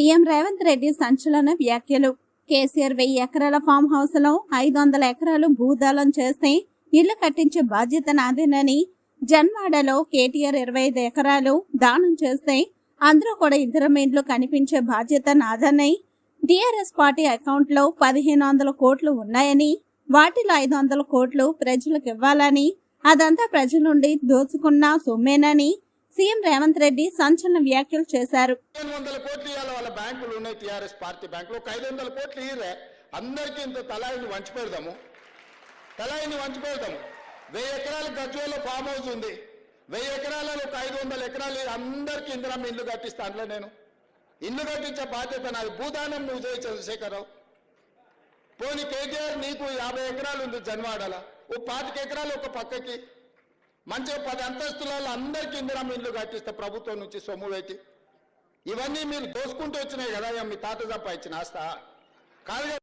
CM Revanth Reddy సంచలన వ్యాఖ్యలు. కేసీఆర్ వెయ్యి ఎకరాల ఫామ్ హౌస్లో ఐదు వందల ఎకరాలు భూదానం చేస్తే ఇల్లు కట్టించే బాధ్యత నాదేనని. జన్వాడలో కేటీఆర్ ఇరవై ఐదు ఎకరాలు దానం చేస్తే అందరూ కూడా ఇద్దరు ఇండ్లు కనిపించే బాధ్యత నాదని. టీఆర్ఎస్ పార్టీ అకౌంట్లో పదిహేను వందల కోట్లు ఉన్నాయని వాటిలో ఐదు వందల కోట్లు ప్రజలకు ఇవ్వాలని అదంతా ప్రజల నుండి దోచుకున్న సొమ్మేనని సీఎం రేవంత్ రెడ్డి సంచలన వ్యాఖ్యలు చేశారు. వందల కోట్లు వాళ్ళ బ్యాంకులు ఉన్నాయి టీఆర్ఎస్ పార్టీ బ్యాంకులు. ఒక ఐదు వందల కోట్లు ఇయ్యరే. అందరికీ ఇంత తలాయిని వంచి పెడదాము తలాయిని వంచి పెడదాము వెయ్యి ఎకరాల గజ్వేలో ఫామ్ హౌస్ ఉంది. వెయ్యి ఎకరాలలో ఒక ఐదు వందల ఎకరాలు అందరికీ ఇందిరమ్మ ఇల్లు కట్టిస్తా అందులో నేను. ఇల్లు కట్టించే బాధ్యత నాది. భూదానం నువ్వు చేయి చంద్రశేఖరరావు. పోనీ కేటీఆర్ నీకు యాభై ఎకరాలు ఉంది జన్వాడల. ఓ పాతిక ఎకరాలు ఒక పక్కకి. మంచిగా పది అంతస్తులలో అందరికీ ఇందిరా ఇల్లు కట్టిస్తే ప్రభుత్వం నుంచి సొమ్ము పెట్టి. ఇవన్నీ మీరు దోసుకుంటూ వచ్చినాయి కదా మీ తాత సంపాదించిన ఆస్త. కాదు